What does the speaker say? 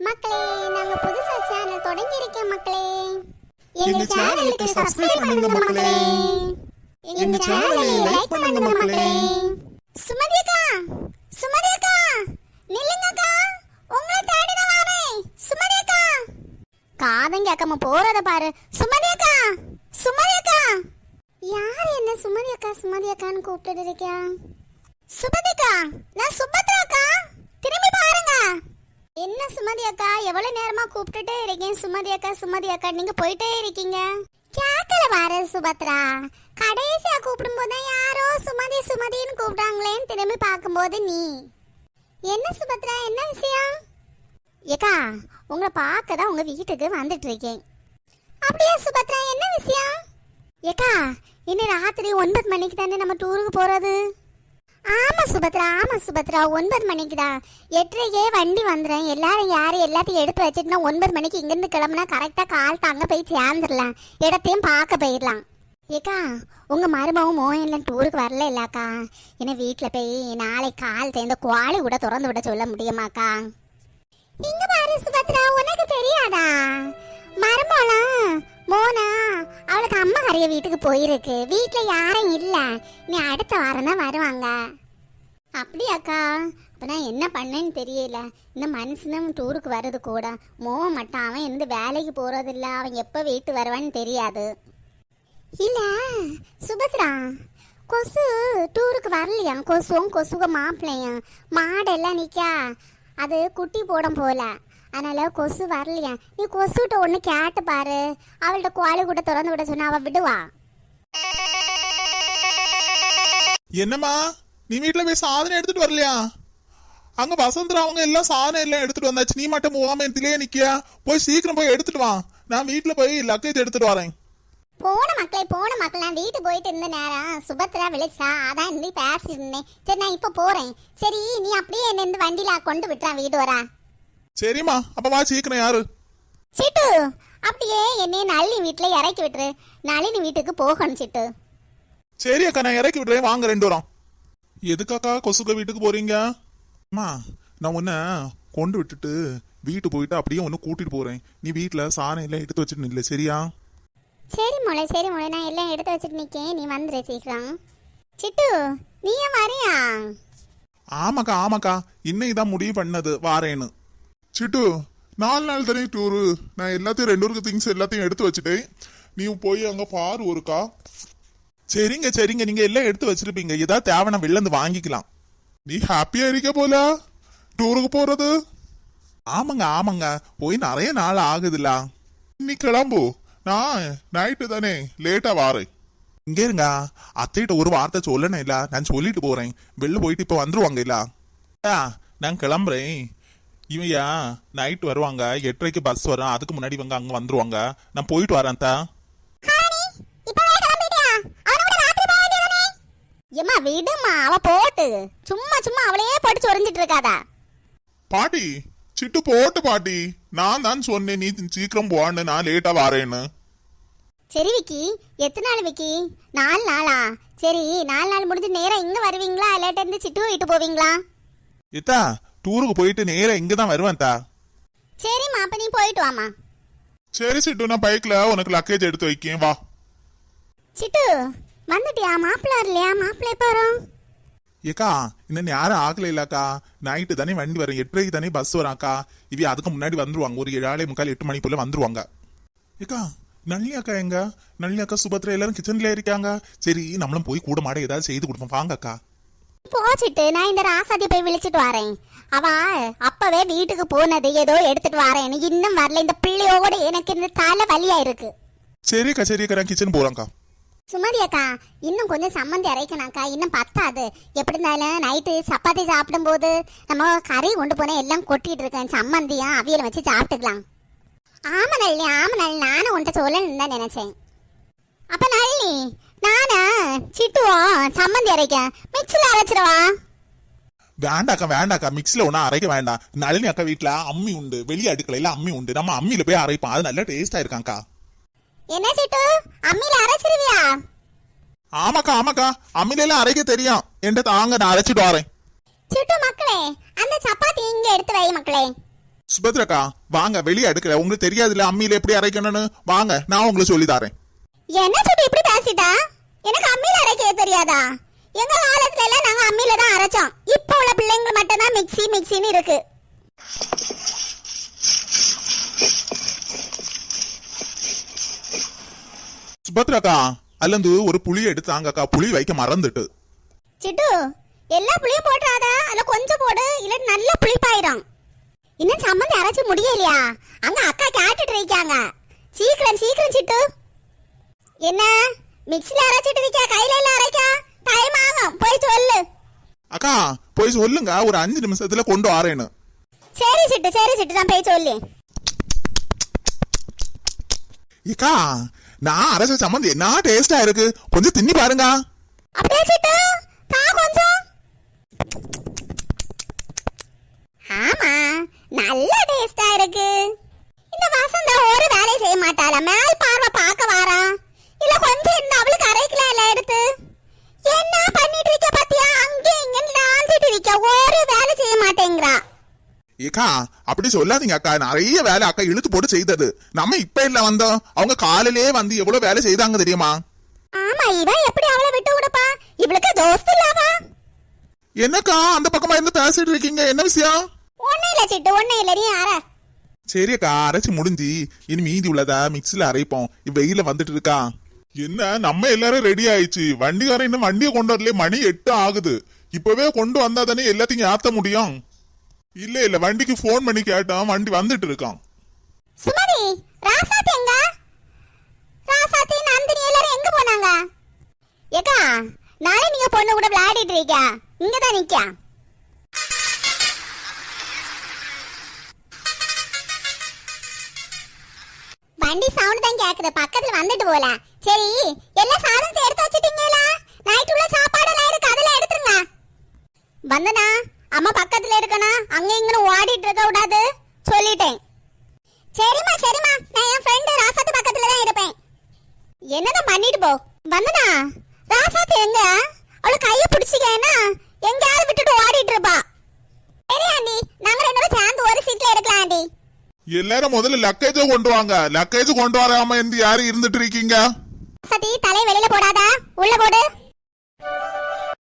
மக்களே நாங்க புதுசா சேனல் தொடங்கி இருக்கோம் மக்களே. எங்க சேனலுக்கு subscribe பண்ணுங்க மக்களே. எங்க சேனலை லைக் பண்ணுங்க மக்களே சுமதி அக்கா சுமதி அக்கா நில்லுங்க அக்கா உங்களை தேடி நான் வரேன் சுமதி அக்கா காதம் கேட்காம போறத பாரு. சுமதி அக்கா சுமதி அக்கா யார் என்ன சுமதி அக்கா சுமதி அக்கான்னு கூப்பிட்டு இருக்கியா? சுமதி அக்கா நான் சுபத்ரா அக்கா திரும்பி பாருங்க என்ன சுமதி அக்கா எவ்வளவு நேரமா கூப்பிட்டுட்டே இருக்கேன் சுமதி அக்கா சுமதி அக்கா நீங்க போயிட்டே இருக்கீங்க. கேக்கல வர சுபத்ரா? கடைசியா கூப்பிடும் போது யாரோ சுமதி சுமதின்னு கூப்பிட்டாங்களேன்னு திரும்பி பார்க்கும்போது நீ. என்ன சுபத்ரா? என்ன விஷயம்? ஏக்கா உங்களை பார்க்க தான் உங்க வீட்டுக்கு வந்துட்டு இருக்கேன் அப்படியா சுபத்ரா என்ன விஷயம்? ஏக்கா இன்னும் ராத்திரி ஒன்பது மணிக்கு தானே நம்ம டூருக்கு போறது? ஆமா சுபத்ரா ஆமா சுபத்ரா. ஒன்பது மணிக்கு தான் எட்டரைக்கே வண்டி வந்துடும் எல்லாரும் யார் எல்லாத்தையும் எடுத்து வச்சுட்டுனா ஒன்பது மணிக்கு இங்கேருந்து கிளம்புனா கரெக்டாக கால் அங்கே போய் சேர்ந்துடலாம். இடத்தையும் பார்க்க போயிடலாம். ஏக்கா உங்கள் மருமவும் மோகன்லாம் டூருக்கு வரல இல்லாக்கா. ஏன்னா வீட்டில் போய் நாளை கால் சேர்ந்து குவாலி கூட திறந்து விட சொல்ல முடியுமாக்கா? இங்க பாரு சுபத்ரா உனக்கு தெரியாதா? மருமலாம் மோனா அவளுக்கு அம்மா கறிய வீட்டுக்கு போயிருக்கு. வீட்டில் யாரும் இல்ல. நீ அடுத்த வாரம் தான் வருவாங்க. அப்படியாக்கா அப்போ நான் என்ன பண்ணேன்னு தெரியல. இந்த மனுஷனும் டூருக்கு வர்றது கூட. மோவன் மட்டும் அவன் எந்த வேலைக்கு போகிறதில்ல அவன் எப்போ வீட்டு வருவான்னு தெரியாது. இல்லை சுபத்ரா கொசு டூருக்கு வரலையா? கொசுவும் கொசுக மாப்பிள்ளையும். மாடெல்லாம் நிற்கா அது குட்டி போடும் போல. அதனால கொசு வரலையா? நீ கொசுகிட்ட ஒன்று கேட்டு பாரு. அவள்கிட்ட கோழி கூட திறந்து விட சொன்னா அவ விடுவா. என்னம்மா? நீ வீட்ல போய் சாதனம் எடுத்துட்டு வரலையா? அங்க வசந்தரா அவங்க எல்லாம் சாதனம் எல்லாம் எடுத்துட்டு வந்தாச்சு. நீ மட்டும் போகாம இதுலயே நிக்கியா? போய் சீக்கிரம் போய் எடுத்துட்டு வா. நான் வீட்ல போய் லக்கேஜ் எடுத்துட்டு வரேன். போன மக்களே போன மக்கள் நான் வீட்டு போயிட்டு இருந்த நேரம் சுபத்ரா விழிச்சா அதான் இருந்து பேசிட்டு இருந்தேன். சரி நான் இப்போ போறேன். சரி நீ அப்படியே என்ன இந்த வண்டியில கொண்டு விட்டுறான் வீடு வரா. சரிம்மா அப்ப வா சீக்கிரம் யாரு? சிட்டு அப்படியே என்னைய நளினி வீட்டுல இறக்கி விட்டுரு. நளினி வீட்டுக்கு போகணும் சிட்டு. சரி அக்கா நான் இறக்கி விடுறேன் வாங்க ரெண்டு வரோம். எதுக்காக்கா கொசுக்க வீட்டுக்கு போறீங்க? அம்மா நான் உன்னை கொண்டு விட்டுட்டு வீட்டு போயிட்டு அப்படியே ஒன்று கூட்டிட்டு போறேன். நீ வீட்ல சாணம் எல்லாம் எடுத்து வச்சுட்டு நில்ல சரியா? சரி மொளை சரி மொளை. நான் எல்லாம் எடுத்து வச்சுட்டு நிக்கேன். நீ வந்துரு சீக்கிரம். சிட்டு நீயும் வரியா? ஆமாக்கா ஆமாக்கா. இன்னைக்கு தான் முடிவு பண்ணது. வாரேன்னு. சிட்டு நாலு நாள் தானே டூரு நான் எல்லாத்தையும் ரெண்டு ஊருக்கு திங்ஸ் எல்லாத்தையும் எடுத்து வச்சுட்டேன். நீ போய் அங்கே பாரு ஒருக்கா. சரிங்க சரிங்க. நீங்கள் எல்லாம் எடுத்து வச்சிருப்பீங்க. ஏதாவது தேவைன்னா நான் வாங்கிக்கலாம். நீ ஹாப்பியாக இருக்க போல. டூருக்கு போகிறது ஆமாங்க ஆமாங்க. போய் நிறைய நாள் ஆகுதுல்ல நீ கிளம்பு. நான் நைட்டு தானே. லேட்டாக வாரேன். இங்கே இருங்க. அத்தைகிட்ட ஒரு வார்த்தை சொல்லணும் இல்ல. நான் சொல்லிட்டு போகிறேன் வெளில போயிட்டு இப்போ வந்துருவாங்க இல்ல. ஆ, நான் கிளம்புறேன். இவையா நைட் வருவாங்க? எட்டரைக்கு பஸ் வரும் அதுக்கு முன்னாடி இவங்க அங்க வந்துருவாங்க. நான் போயிட்டு வரேன் தா ஏமா விடுமா அவ போட்டு. சும்மா சும்மா அவளையே போட்டு சொரிஞ்சிட்டு இருக்காதா. பாட்டி சிட்டு போட்டு பாட்டி. நான் தான் சொன்னேன் நீ சீக்கிரம் போவான்னு நான் லேட்டா வரேன்னு. சரி விக்கி. எத்தனை நாள் விக்கி? நாலு நாளா? சரி நாலு நாள் முடிஞ்சு நேரா இங்க வருவீங்களா? இல்லாட்ட இருந்து சிட்டு வீட்டு போவீங்களா? இத்தா டூருக்கு போயிட்டு நேரா இங்க தான் வருவேன் தா சரிம்மா அப்ப நீ போயிட்டு வாமா சரி சிட்டு நான் பைக்ல உனக்கு லக்கேஜ் எடுத்து வைக்கேன் வா. சிட்டு வந்துட்டியா? மாப்பிள்ள இல்லையா மாப்பிள்ள எப்போ வரும்? ஏக்கா இன்னும் யாரும் ஆகல இல்லக்கா. நைட்டு தானே வண்டி வரும். எட்டரைக்கு தானே பஸ் வராக்கா இவி அதுக்கு முன்னாடி வந்துருவாங்க. ஒரு ஏழாலே முக்கால் எட்டு மணி போல வந்துருவாங்க. ஏக்கா நல்லி அக்கா எங்க? நல்லி அக்கா சுபத்ரா எல்லாரும் கிச்சன்ல இருக்காங்க. சரி நம்மளும் போய் கூட மாட ஏதாவது செய்து கொடுப்போம். வாங்க அக்கா. போச்சிட்டு நான் இந்த ராசாதி போய் விழிச்சிட்டு வரேன். அவ அப்பவே வீட்டுக்கு போனது ஏதோ எடுத்துட்டு வரேன் இன்னும் வரல. இந்த பிள்ளையோட எனக்கு இந்த தலை வலியா இருக்கு. சரிக்கா சரிக்கா நான் கிச்சன் போறேன்க்கா சுமதி அக்கா இன்னும் கொஞ்சம் சம்மந்தி அரைக்கணாக்கா இன்னும் பத்தாது. எப்படி இருந்தாலும் நைட்டு சப்பாத்தி சாப்பிடும்போது நம்ம கறி கொண்டு போனா எல்லாம் கொட்டிட்டு இருக்கேன். சம்மந்தியும் அவியலை வச்சு சாப்பிட்டுக்கலாம். ஆமா நளினி ஆமா நளினி. நானும் உன்ட்ட சொல்லணும்னு தான் நினைச்சேன். அப்ப நளினி நானா சிட்டுவோம் சம்மந்தி அரைக்க. மிக்சியில் அரைச்சிடவா? வேண்டாக்கா வேண்டாக்கா மிக்ஸில் ஒன்றும் அரைக்க வேண்டாம். நளினி அக்கா வீட்டில் அம்மி உண்டு. வெளியே அடுக்கலையில் அம்மி உண்டு. நம்ம அம்மியில் போய் அரைப்போம். அது நல்ல டேஸ்டா இருக்காங்க்கா என்ன சிட்டு? அம்மியில அரைச்சிருவியா? ஆமாக்கா ஆமாக்கா. அம்மியில எல்லாம் அரைக்க தெரியும். என்கிட்ட தாங்க நான் அரைச்சிட்டு வரேன். சிட்டு மக்களே அந்த சப்பாத்தி இங்க எடுத்து வை மக்களே. சுபத்ரக்கா வாங்க. வெளியே அடுக்கல. உங்களுக்கு தெரியாதுல்ல அம்மியில எப்படி அரைக்கணும்னு? வாங்க நான் உங்களுக்கு சொல்லி தரேன். என்ன சுட்டு இப்படி பேசிட்டா? எனக்கு அம்மியில அரைக்க தெரியாதா? எங்க காலத்துல எல்லாம் நாங்க அம்மியில தான் அரைச்சோம். இப்போ உள்ள பிள்ளைங்க மட்டும் தான் மிக்ஸி மிக்ஸின்னு இருக்கு. சுபத்ரக்கா அல்லந்து ஒரு புளி எடுத்தாங்கக்கா. புளி வைக்க மறந்துட்டு. சிட்டு எல்லா புளியும் போட்டுறாத? அதுல கொஞ்சம் போடு இல்ல நல்ல புளிப்பாயிரும். இன்னும் சம்மந்தி அரைச்சு முடியலையா? அங்க அக்கா கேட்டுட்டு இருக்காங்க. சீக்கிரம் சீக்கிரம் சிட்டு. என்ன? மிக்ஸில அரைச்சிட்டு இருக்கியா கையில எல்லாம் அரைக்கா டைம் ஆகும் போய் சொல்லு அக்கா போய் சொல்லுங்க ஒரு அஞ்சு நிமிஷத்துல கொண்டு வரேன்னு சரி சிட்டு சரி சிட்டு நான் போய் சொல்லி ஏக்கா நான் அரைச்ச சம்மந்தி என்ன டேஸ்டா இருக்கு கொஞ்சம் தின்னி பாருங்க அப்படியே சிட்டு கா கொஞ்சம் ஆமா நல்ல ஏக்கா அப்படி சொல்லாதீங்க அக்கா. நிறைய வேலை அக்கா இழுத்து போட்டு செய்தது. நம்ம இப்ப இல்ல வந்தோம். அவங்க காலையிலே வந்து எவ்வளவு வேலை செய்தாங்க தெரியுமா? ஆமா இவன் எப்படி அவளை விட்டு விடுப்பா இவளுக்கு தோஸ்து இல்லாவா என்னக்கா அந்த பக்கமா இருந்து பேசிட்டு இருக்கீங்க? என்ன விஷயம்? ஒன்னும் இல்ல சிட்டு ஒன்னும் இல்ல. நீ யாரா சரி அக்கா அரைச்சு முடிஞ்சு. இனி மீதி உள்ளதா மிக்ஸில அரைப்போம். இப்ப வெயில வந்துட்டு இருக்கா. என்ன நம்ம எல்லாரும் ரெடி ஆயிடுச்சு. வண்டிக்காரன் இன்னும் வண்டியை கொண்டு வரல மணி எட்டு ஆகுது. இப்பவே கொண்டு வந்தா தானே எல்லாத்தையும் ஏத்த முடியும்? இல்ல இல்ல வண்டிக்கு ஃபோன் பண்ணி கேட்டான். வண்டி வந்துட்டு இருக்கான். சுமதி ராசாத்தி எங்க? ராசாத்தி நந்தினி எல்லாரும் எங்க போனாங்க? ஏக்கா நாளை நீங்க பொண்ணு கூட விளையாடிட்டு இருக்க இங்க தான் நிக்க. வண்டி சவுண்ட் தான் கேக்குது. பக்கத்துல வந்துட்டு போல. சரி எல்லா சாதனத்தை எடுத்து வச்சிட்டீங்களா? நைட் உள்ள சாப்பாடு எல்லாம் இருக்கு அதெல்லாம் எடுத்துருங்க. வந்தனா அம்மா பக்கத்துல இருக்கணும் அங்க இங்கன்னு ஓடிட்டு இருக்க கூடாது. சொல்லிட்டேன். சரிம்மா சரிம்மா. நான் என் ஃப்ரெண்டு ராசாத்து பக்கத்துல தான் இருப்பேன். என்னதான் பண்ணிட்டு போ. வந்தனா? ராசாத்து எங்க? அவள கைய பிடிச்சிக்கன்னா எங்கயாவது விட்டுட்டு ஓடிட்டு இருப்பா. சரி ஆண்டி. நாங்க ரெண்டு பேரும் சேர்ந்து ஒரு சீட்ல எடுக்கலாம் ஆண்டி. எல்லாரும் முதல்ல லக்கேஜ கொண்டு வாங்க. லக்கேஜ் கொண்டு வராம இருந்து யாரும் இருந்துட்டு இருக்கீங்க? சதி தலை வெளியில போடாதா. உள்ள போடு.